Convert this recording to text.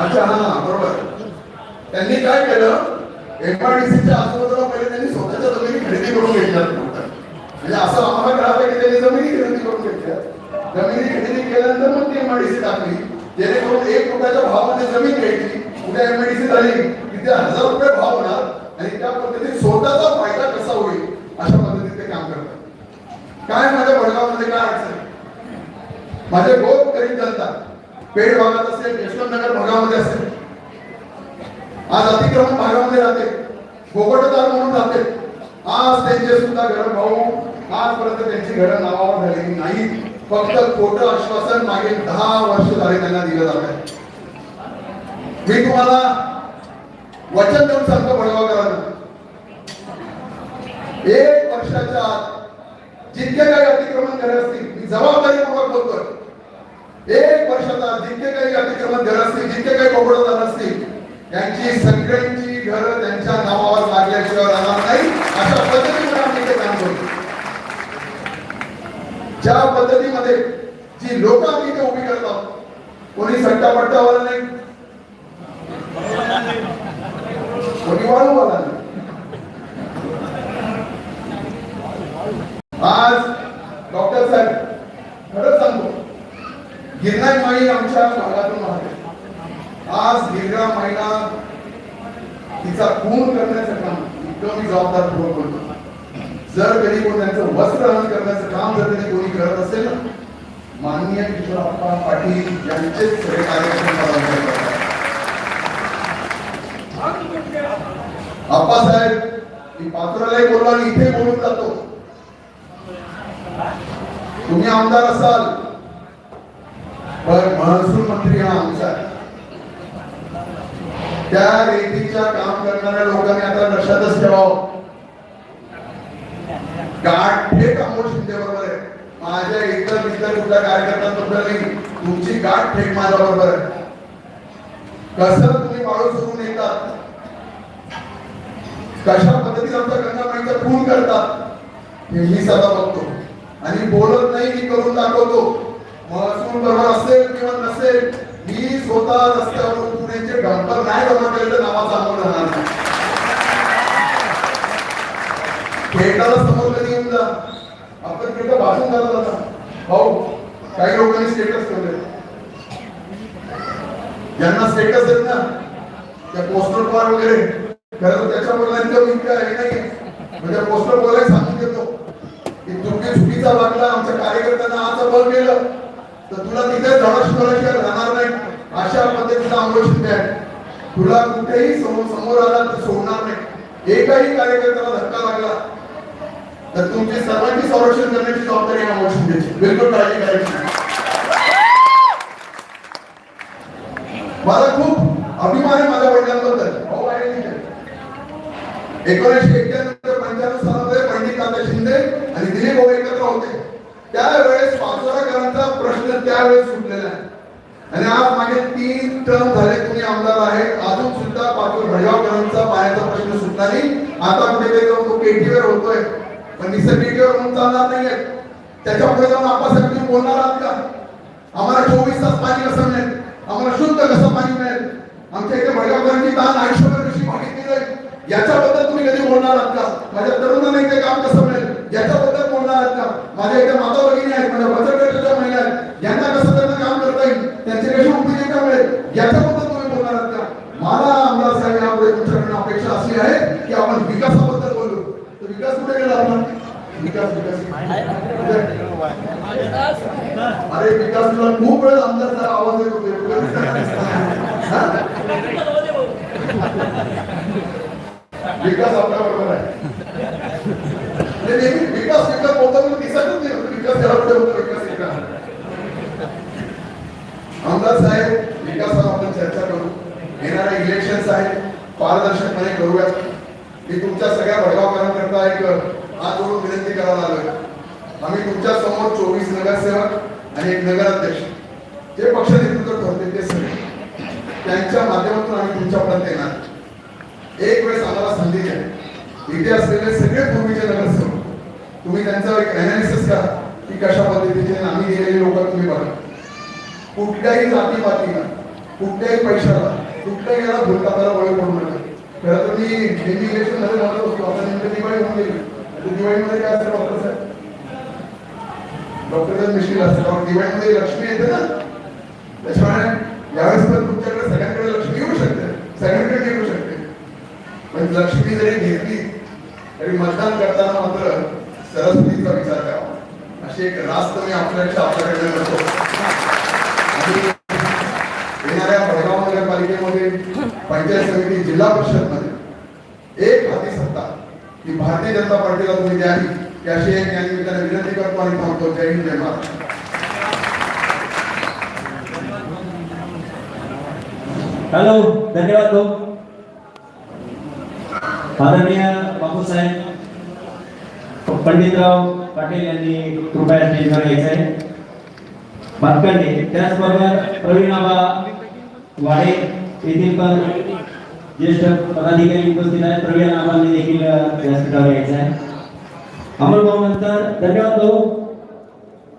अच्छा हा बरोबर. त्यांनी काय केलं? एमआरडीसीच्या आजूबाजूला पहिले त्यांनी स्वतःच्या जमिनी खरेदी करून घेतल्या. म्हणजे असं आम्हाला कळालं की त्यांनी जमिनी खरेदी करून घेतल्या. जमिनी खरेदी केल्यानंतर मग ती एमआरडीसी टाकली. जेणेकरून एक रुपयाच्या भावामध्ये जमीन घ्यायची. उद्या एमआरडीसी झाली की ते हजार रुपये भाव होणार. आणि त्या पद्धतीने स्वतःचा फायदा कसा होईल? अशा पद्धतीने ते काम करतात. काय माझ्या वडगावमध्ये काय अडचण? माझे गोप गरीब जनता. पेड भागात असेल यशवंतनगर भागामध्ये असेल. आज अतिक्रमण भागामध्ये राहते. फोकटदार म्हणून राहते. आज त्यांचे सुद्धा घर भाऊ आजपर्यंत त्यांची घरं नावावर झालेली नाही. फक्त खोटं आश्वासन मागे दहा वर्ष झाले त्यांना दिलं जात आहे. मी तुम्हाला वचन देऊन सांगतो बळगावकरांना एक वर्षाच्या आत जितके काही अतिक्रमण झाले असतील मी जबाबदारीपूर्वक बोलतोय. एक वर्षाचा जितके काही अतिक्रमण घर असतील जितके काही कोपडदार असतील त्यांची सगळ्यांची घरं त्यांच्या नावावर लागल्याशिवाय राहणार नाही. अशा पद्धतीने आम्ही ते काम करतो ज्या पद्धतीमध्ये जी लोक आम्ही इथे उभी करत आहोत कोणी सट्टा पट्टावाला नाही. कोणी वाळूवाला नाही. आज डॉक्टर साहेब खरंच सांगतो गिरनाई माई आमच्या भागातून वाहते. आज दीर्घा महिना तिचा खून करण्याचं काम इतकं मी जबाबदार पूर्वक बोलतो. जर कधी कोण त्यांचं वस्त्रहरण करण्याचं काम जर कधी कोणी करत असेल ना माननीय किशोरप्पा पाटील यांचेच सगळे कार्यक्रम मला आप्पासाहेब मी पात्रालाही बोललो आणि इथे बोलून जातो. तुम्ही आमदार असाल पण महसूल मंत्री हा आमचा आहे. त्या रेतीच्या काम करणाऱ्या लोकांनी आता लक्षातच ठेवावं. गाठ हे अमोल शिंदे बरोबर आहे. माझ्या इतर इतर कुठल्या कार्यकर्त्यांबद्दल नाही तुमची गाठ थेट माझ्या बरोबर आहे. कसं तुम्ही बाळू सोडून येतात? कशा पद्धतीने आमच्या गंगामाईचा खून करतात? हे मी सदा बघतो. आणि बोलत नाही मी करून दाखवतो. महसूल बरोबर असेल किंवा नसेल मी स्वतः रस्त्यावरून पुण्याचे डॉक्टर नाही जमा केलं तर नावाचा अमोल राहणार नाही. खेळाला समोर कधी येऊन जा. आपण तिथं भाषण करत होता भाऊ काही लोकांनी स्टेटस ठेवले. ज्यांना स्टेटस आहेत ना त्या पोस्टर पार वगैरे खरं तर त्याच्या मुलांचं इतकं हे नाही म्हणजे पोस्टर बोलायला सांगून देतो. की तुम्ही चुकीचा वागला आमच्या कार्यकर्त्यांना आज बल केलं. तर तुला तिथे धडा शिकवल्याशिवाय राहणार नाही. अशा पद्धतीचा अंमल शिंदे आहे. तुला कुठेही समोर समोर आला तर सोडणार नाही. एकही कार्यकर्त्याला धक्का लागला तर तुमची सर्वांची संरक्षण करण्याची जबाबदारी आहे अमोल बिलकुल काळजी करायची मला खूप अभिमान आहे माझ्या वडिलांबद्दल. एकोणीसशे एक्क्याण्णव पंच्याण्णव सालामध्ये पंडित तात्या शिंदे आणि दिलीप भाऊ एकत्र होते. त्यावेळेस पाचोरा प्रश्न त्यावेळेस सुटलेला आहे. आणि आज मागे तीन टर्म झाले तुम्ही आमदार आहेत. अजून सुद्धा पाटील भडगावकरांचा पायाचा प्रश्न सुटला नाही आता कुठेतरी जाऊन तो पेटीवर होतोय. पण निसर्ग पेटीवर म्हणून चालणार नाहीये. त्याच्या पुढे जाऊन आपासाहेब तुम्ही बोलणार आहात का? आम्हाला चोवीस तास पाणी कसं मिळेल? आम्हाला शुद्ध कसं पाणी मिळेल? आमच्या इथे भडगावकरांची ताण आयुष्यभर कशी मागितली जाईल याच्याबद्दल तुम्ही कधी बोलणार आहात का? माझ्या तरुणांना इथे काम कसं मिळेल? याच्याबद्दल बोलणार आहात का? माझ्या इथे माता भगिनी आहेत. माझ्या बचत अपेक्षा असली आहे की आपण विकासाबद्दल बोलू. तर विकास कुठे गेला आपण? विकास विकास. अरे विकास तुला खूप वेळ आमदार साहेब आवाज येत होते. विकास आपल्या बरोबर आहे. म्हणजे नेहमी विकास विकास बोलताना दिसतच नाही. विकास त्याला कुठे होतो विकास इकडे आमदार साहेब विकासावर आपण चर्चा करू. येणारे इलेक्शन्स आहेत. पारदर्शकपणे करूयात. मी तुमच्या सगळ्या भडगावकरांकरता एक हात जोडून विनंती करायला आलोय. आम्ही तुमच्यासमोर चोवीस नगरसेवक आणि एक नगराध्यक्ष जे पक्ष नेतृत्व ठरते ते सगळे त्यांच्या माध्यमातून आम्ही तुमच्यापर्यंत येणार. एक वेळेस आम्हाला संधी द्या. इथे असलेले सगळे पूर्वीचे नगरसेवक तुम्ही त्यांचा एक अनालिसिस करा की कशा पद्धतीचे आम्ही गेलेले लोक तुम्ही बघा. कुठल्याही जाती पातीला कुठल्याही पैशाला कुठल्याही याला भूलकाताला खरं तर मी डेली इलेक्शनमध्ये म्हणत होतो. आता नेमकं दिवाळी होऊन गेली. दिवाळीमध्ये काय असतं डॉक्टर साहेब? डॉक्टर मिशील असतं दिवाळीमध्ये लक्ष्मी येते ना. त्याच्यामुळे यावेळेस पण तुमच्याकडे सगळ्यांकडे लक्ष्मी येऊ शकते. सगळ्यांकडे येऊ शकते. पण लक्ष्मी जरी घेतली तरी मतदान करताना मात्र सरस्वतीचा विचार करावा. अशी एक रास्त मी आपल्यापेक्षा आपल्याकडे करतो. येणाऱ्या भडगाव पंचायत समिती जिल्हा परिषदमध्ये एक हाती सत्ता ही भारतीय जनता पार्टीला तुम्ही द्यावी की अशी एक या निमित्ताने विनंती करतो आणि थांबतो. जय हिंद जय महाराष्ट्र. हॅलो धन्यवाद भाऊ. आदरणीय बापूसाहेब पंडितराव पाटील यांनी कृपया स्टेजवर यायचं आहे बातम्यांनी त्याचबरोबर प्रवीण आबा वाडे येथील पण ज्येष्ठ पदाधिकारी उपस्थित आहेत. प्रवीण आबांनी देखील व्यासपीठावर यायचं आहे. अमोल भाऊ नंतर धन्यवाद भाऊ.